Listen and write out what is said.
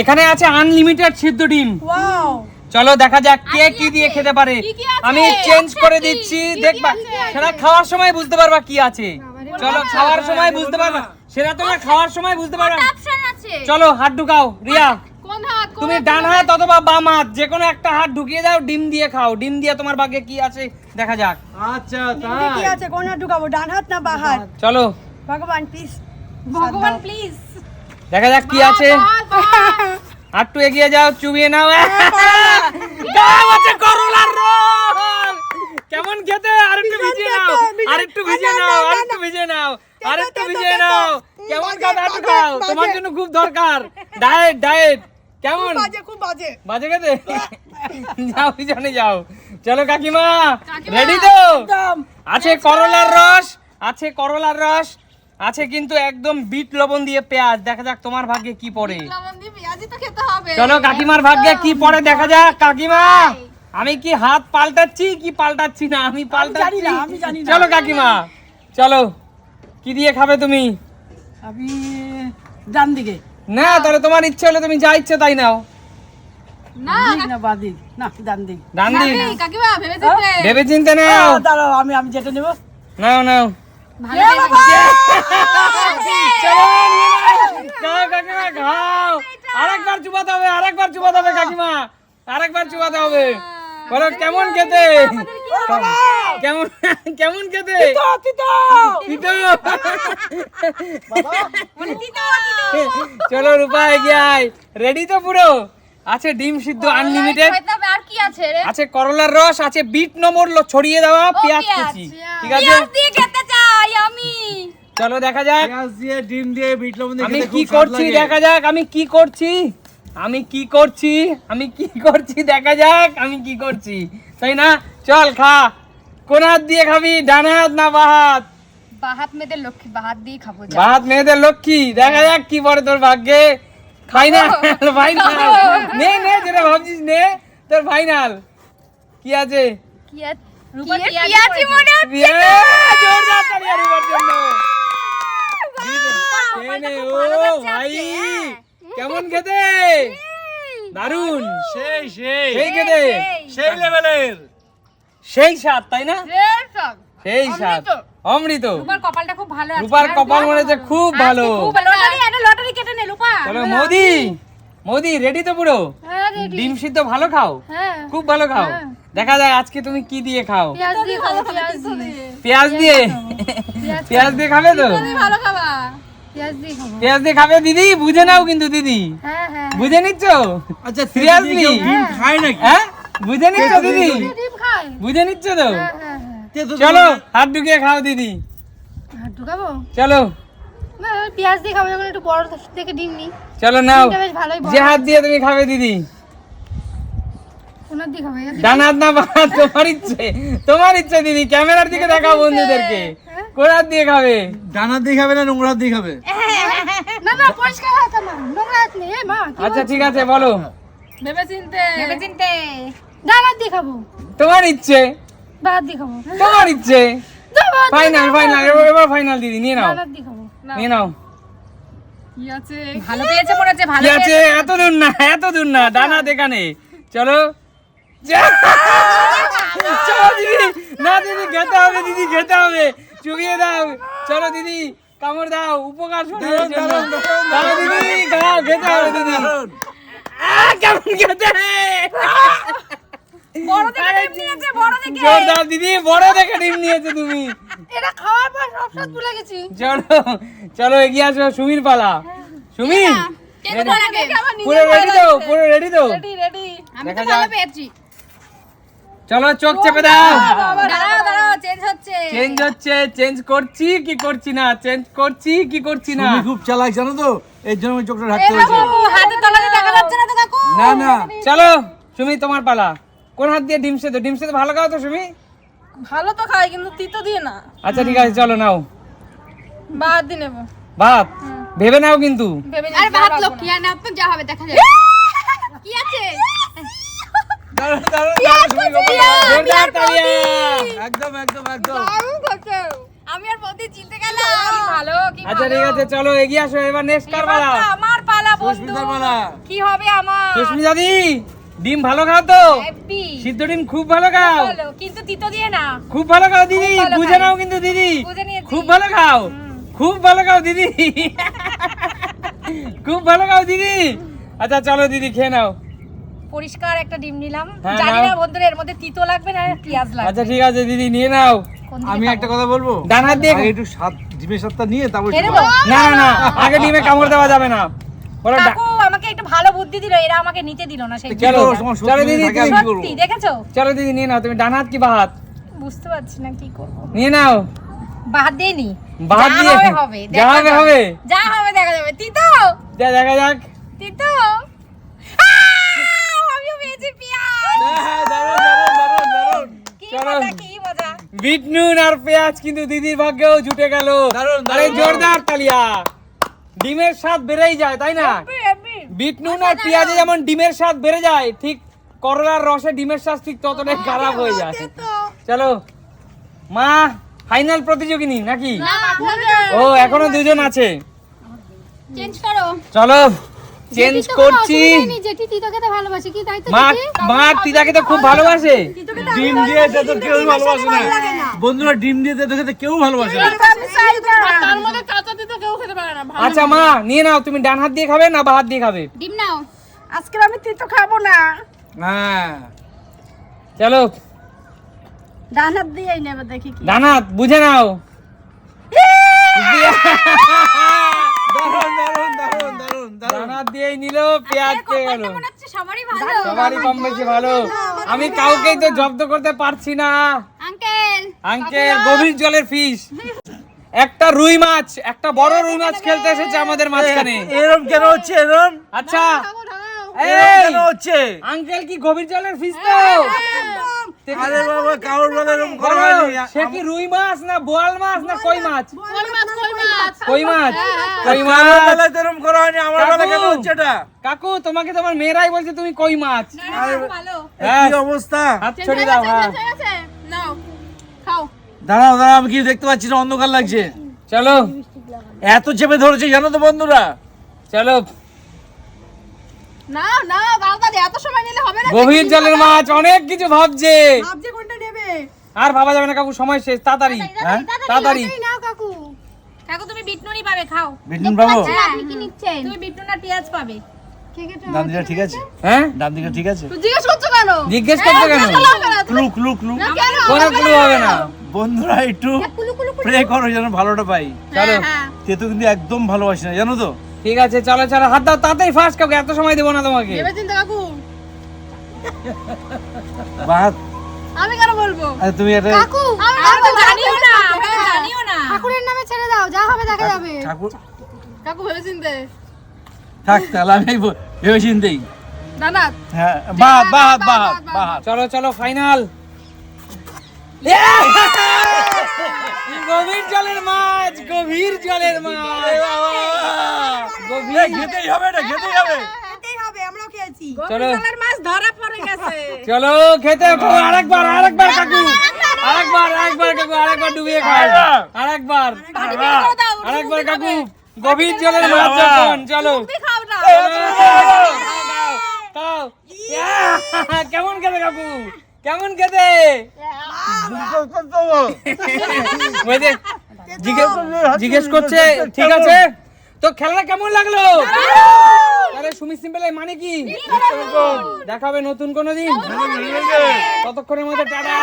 এখানে আছে আনলিমিটেড সিদ্ধ ডিম। চলো দেখা যাক কে কি দিয়ে খেতে পারে। কি কি আছে? আমি চেঞ্জ করে আচ্ছা, দিচ্ছি কি কি দেখবা সেটা খাওয়ার সময় বুঝতে পারবা কি আছে। চলো খাওয়ার সময় বুঝতে পারবা। সেটা তোমার খাওয়ার সময় বুঝতে পারবা। অপশন আছে? চলো হাত ঢুকাও রিয়া। কোন হাত তুমি ডান হাত অথবা বাম হাত যে কোনো একটা হাত ঢুকিয়ে দাও ডিম দিয়ে খাও। ডিম দিয়ে তোমার ভাগ্যে কি আছে দেখা যাক। আচ্ছা ডিমে কি আছে কোন হাত ঢুকাবো ডান হাত না বা হাত? চলো। ভগবান প্লিজ ভগবান প্লিজ দেখা যাক কি আছে। আর আটটু এগিয়ে যাও চুবিয়ে নাও। আছে করলার রোল কেমন খেতে? আর একটু ভিজিয়ে নাও। আরেকটু ভিজিয়ে নাও আরেকটু ভিজিয়ে নাও আর একটু ভিজিয়ে নাও। কেমন খাতে আটটু খাও? তোমার জন্য খুব দরকার। Diet diet. কেমন? বাজে খুব বাজে। বাজে খেতে? যাও পিছনে যাও। চলো কাকিমা রেডি তো? আছে করলার রস আছে করলার রস। আছে কিন্তু একদম বিট লবণ দিয়ে পেঁয়াজ। দেখা যাক তোমার ভাগ্যে কি পড়ে। লবণ দিয়ে পেঁয়াজি তো খেতে হবে। চলো কাকিমার ভাগ্যে কি পড়ে দেখা যাক। কাকিমা আমি কি হাত পাল্টাচ্ছি কি পাল্টাচ্ছি না? আমি পাল্টাচ্ছি না, আমি জানি না। চলো কাকিমা চলো। কি দিয়ে খাবে তুমি? আমি ডান দিকে। না তাহলে তোমার ইচ্ছে হলে তুমি যা ইচ্ছে তাই নাও। ভেবে চিন্তা নাও। আমি আমি যেটা নেব। নাও নাও ভালো করে চলো নিয়ে নাও। খাও কাকিমা খাও আরেকবার চুবাতে হবে আরেকবার চুবাতে হবে কাকিমা। আরেকবার চুবাতে হবে। বলো কেমন খেতে? কেমন কেমন খেতে? চলো রূপা এগিয়ে আয়। রেডি তো পুরো? আছে ডিম সিদ্ধ আনলিমিটেড আর কি আছে করলার রস আছে বিট নম্বর ছড়িয়ে দেওয়া পেঁয়াজ কুচি। ঠিক আছে? পেঁয়াজ দিয়ে খেতে চাই আমি। চলো দেখা যাক। পেঁয়াজ দিয়ে ডিম দিয়ে বিট লবণ দিয়ে আমি কি করছি দেখা যাক আমি কি করছি। আমি কি করছি? আমি কি করছি? দেখা যাক আমি কি করছি। তাই না? চল খা। কোন হাত দিয়ে খাবি? ডান হাত না বাঁ হাত? বাহাত মেয়েদের লক্ষ্মী বাহাত দিয়ে খাব মেয়েদের লক্ষ্মী। দেখা যাক কি পরে তোর ভাগ্যে। ফাইনাল ফাইনাল নে নে যেটা ভাবছিস নে। তোর ফাইনাল কি আছে? কি আছে? ভাই। কেমন খেতে? দারুণ সেই সেই। সেই খেতে? সেই লেভেলের। সেই স্বাদ তাই না? সেই স্বাদ। অমৃত। রূপার কপালটা খুব ভালো আছে রূপার কপাল মনে হচ্ছে খুব ভালো। খুব ভালো। লটারি একটা লটারি কেটে নে রূপা। চলো মোদি। মোদি রেডি তো পুরো? হ্যাঁ ডিম সিদ্ধ ভালো খাও? হ্যাঁ। খুব ভালো খাও। দেখা যায় আজকে তুমি কি দিয়ে খাও? পেঁয়াজ দিয়ে পেঁয়াজ দিয়ে। পেঁয়াজ দিয়ে? পেঁয়াজ দিয়ে খাবে তো? ভালো খাবা। পেঁয়াজ দিয়ে খাব। পেঁয়াজ দিয়ে খাবে দিদি? বুঝে নাও কিন্তু দিদি। হ্যাঁ হ্যাঁ। বুঝে নিচ্ছ? আচ্ছা খায় নাকি? হ্যাঁ? বুঝে নিচ্ছ দিদি? বুঝে নিচ্ছ তো? হ্যাঁ হ্যাঁ হ্যাঁ। চলো হাত ঢুকিয়ে খাও দিদি। হাত ঢুকাবো? চলো। না পেঁয়াজ দিয়ে খাব যখন একটু বড় থেকে ডিম নি চলো নাও। ডিমটা বেশ ভালোই বড়। যে হাত দিয়ে তুমি খাবে দিদি। ওনার দিয়ে খাব এই হাত ডান হাত না বাঁ তোমার ইচ্ছে তোমার ইচ্ছে দিদি ক্যামেরার দিকে দেখাও বন্ধুদেরকে। কোন দিয়ে খাবে। ডানা দিয়ে খাবে না নোংরা হাত দিয়ে খাবে? না না পরিষ্কার হাত আমার নোংরা হাত নেই মা আচ্ছা ঠিক আছে বলো। ভেবে চিনতে ভেবে চিনতে ডান দিয়ে খাব। তোমার ইচ্ছে। বা দিয়ে খাব। তোমার ইচ্ছে। ফাইনাল ফাইনাল এবার ফাইনাল দিদি নিয়ে নাও। নিয়ে নাও। ভালো পেয়েছে মনে হচ্ছে ভালো আছে? এত দূর না এত দূর না ডান হাত এখানে চলো। চলো দিদি না দিদি খেতে হবে দিদি খেতে হবে চুবিয়ে দাও চলো দিদি কামড় দাও উপকার শরীরের জন্য চলো দিদি খাও খেতে হবে দিদি কেমন খেতে জোরদার দিদি বড় দেখে ডিম নিয়েছে তুমি এটা খাওয়ার পর সব সব ভুলে গেছি চলো চলো এগিয়ে আসো সুমির পালা সুমি কেন বড় দেখে আমার পুরো রেডি তো পুরো রেডি তো রেডি রেডি আমি তো ভালো। পেয়েছি চলো চোখ চেপে দাও। চেঞ্জ হচ্ছে। চেঞ্জ করছি কি করছি না? চেঞ্জ করছি কি করছি না? খুব চালাক জানো তো? এর জন্য চোখটা হয়েছে হাতে তলাতে দেখা যাচ্ছে না তো কাকু। না না। চলো সুমি তোমার পালা। কোন হাত দিয়ে ডিম সেদ্ধ? ডিম সেদ্ধ ভালো খাও তো সুমি? ভালো তো খাই কিন্তু তিতো দিয়ে না। আচ্ছা ঠিক আছে চলো নাও। বাদ দিয়ে নেব। ভাত? ভেবে নাও কিন্তু। আরে ভাত লক্ষ্মী আর না তো যা হবে দেখা যাবে কি আছে দাঁড়াও, দাঁড়াও, দাঁড়াও, তুমি গোপাল দাঁড়াও। জোরদার তালিয়া। একদম একদম একদম। আমি আর প্রতি চিনতে গেলাম। ভালো কি আচ্ছা ঠিক আছে চলো এগিয়ে আসো এবার নেক্সট কার পালা আমার পালা সুস্মিতার কি হবে আমার? সুস্মিতা দি ডিম ভালো খাও তো? সিদ্ধ ডিম খুব ভালো খাও। কিন্তু তিতো দিয়ে না। খুব ভালো খাও দিদি বুঝে নাও কিন্তু দিদি। খুব ভালো খাও। খুব ভালো খাও দিদি। খুব ভালো খাও দিদি। আচ্ছা চলো দিদি খেয়ে নাও। পরিষ্কার একটা ডিম নিলাম। হ্যাঁ, জানি না বন্ধুরা এর মধ্যে তিতো লাগবে না পেঁয়াজ লাগবে? আচ্ছা ঠিক আছে দিদি নিয়ে নাও। আমি একটা কথা বলব? ডান হাত দিয়ে আগে একটু স্বাদ ডিমের স্বাদটা নিয়ে তারপর। না না না আগে ডিমে কামড় দেওয়া যাবে না। কাকু আমাকে একটু ভালো বুদ্ধি দিল এরা আমাকে নিতে দিল না সেই চলো, চলো দিদি? সত্যি দেখেছ? চলো দিদি নিয়ে নাও তুমি ডান হাত কি বা হাত? বুঝতে পারছি না কি করব। নিয়ে নাও। বাদ দিয়ে নি? বাদ দিয়ে। হবে হবে যা দেখা হবে হবে। যা হবে দেখা যাবে। তিতো? যা দেখা যাক। তিতো আহ! আমিও পেয়েছি পেঁয়াজ হ্যাঁ, দারুণ, দারুণ, দারুণ, দারুণ। কি চলো। মজা কি মজা বিট নুন আর পেঁয়াজ কিন্তু দিদির ভাগ্যেও জুটে গেল দারুণ, আরে জোরদার তালিয়া ডিমের স্বাদ বেড়েই যায় তাই না বিট নুন আর পেঁয়াজে যেমন ডিমের স্বাদ বেড়ে যায় ঠিক করলার রসে ডিমের স্বাদ ঠিক ততটাই খারাপ হয়ে যায় চলো মা ফাইনাল প্রতিযোগিনী নাকি ও এখনও দুজন আছে চেঞ্জ করো চলো চেঞ্জ করছি ভালোবাসে কি তাই তো মা মা তো খুব ভালোবাসে। ডিম দিয়ে তো কেউ ভালোবাসে। না বন্ধুরা ডিম দিয়ে তো খেতে কেউ ভালোবাসে না। তার মধ্যে কাঁচা তিতো কেউ খেতে পারে না। আচ্ছা মা নিয়ে নাও তুমি ডান হাত দিয়ে খাবে না বা হাত দিয়ে খাবে? ডিম নাও। আজকে আমি তিতো খাব না। হ্যাঁ। চলো। ডান হাত দিয়েই নেবে দেখি কি ডান হাত বুঝে নাও। দিয়েই নিল পেঁয়াজ পেয়ে গেল সবারই কম বেশি ভালো। আমি কাউকেই তো জব্দ করতে পারছি না। আঙ্কেল আঙ্কেল গভীর জলের ফিশ। একটা রুই মাছ একটা বড় রুই মাছ খেলতে এসেছে আমাদের মাঝখানে। এরম কেন হচ্ছে এরম? আচ্ছা। এরম এই কেন হচ্ছে? আঙ্কেল কি গভীর জলের ফিশ তো? আরে বাবা কাউর বেলা এরম করা হয়নি। সে কি রুই মাছ না বোয়াল মাছ না কই মাছ কই মাছ কই মাছ? কই মাছ? কই মাছ? বেলায় তো করা হয়নি। আমার বেলা কেন কাকু। হচ্ছে এটা? কাকু তোমাকে তোমার মেয়েরাই বলছে তুমি কই মাছ। হ্যাঁ। কি অবস্থা? হাত ছড়িয়ে দাও হ্যাঁ। নাও খাও। দাঁড়াও দাঁড়াও আমি কি দেখতে পাচ্ছি না অন্ধকার লাগছে। চলো। এত চেপে ধরেছে জানো তো বন্ধুরা? চলো। না না তাড়াতাড়ি এত সময় নিলে হবে না গভীর জলের মাছ অনেক কিছু ভাবছে। ভাবছে কোনটা নেবে? আর ভাবা যাবে না কাকু সময় শেষ তাড়াতাড়ি হ্যাঁ? তাড়াতাড়ি। নাও কাকু কাকু তুমি বিটনুনি পাবে খাও। বিটনুন বাবু আপনি কি নিচ্ছেন? তুমি বিটনুন আর পেঁয়াজ পাবে। ঠিক আছে হ্যাঁ? ঠিক আছে? জিজ্ঞেস করছ কেন? জিজ্ঞেস করতে কেন? Clue clue clue. কোনো? ক্লু হবে না। বন্ধুরা একটু প্রে করো যেন ভালোটা পাই। চলো তেতো কিন্তু একদম ভালোবাসি না জানো তো? ঠিক আছে চলো চলো হাত দাও তাড়াতাড়ি ফার্স্ট কাউকে এত সময় দেবো না তোমাকে। কাকু। আমি কেন বলব? আরে তুমি এটা কাকু তো জানিও না আমি জানিও না। ঠাকুরের নামে ছেড়ে দাও যা হবে দেখা যাবে। ঠাকুর কাকু ভেবে চিনতে থাক তাহলে আমি ব- ভেবে চিন্তেই হ্যাঁ বাদ চলো চলো ফাইনাল গভীর জলের মাছ গভীর জলের মাছ। গভীর খেতেই হবে না খেতেই হবে। চলো। মাছ ধরা পড়ে গেছে। চলো খেতে আরেকবার আরেকবার কাকু। আরেকবার আরেকবার কাকু আরেকবার ডুবিয়ে খাও। আরেকবার। আরেকবার। কাকু। গভীর জলের মাছ যখন চলো! কেমন খেতে কাকু? কেমন খেতে? জিজ্ঞেস করছে ঠিক আছে? তো খেলাটা কেমন লাগল? আরে সুমি সিম্পল মানে কি? দেখাবে নতুন কোনো দিন? ততক্ষণের মধ্যে টাটা।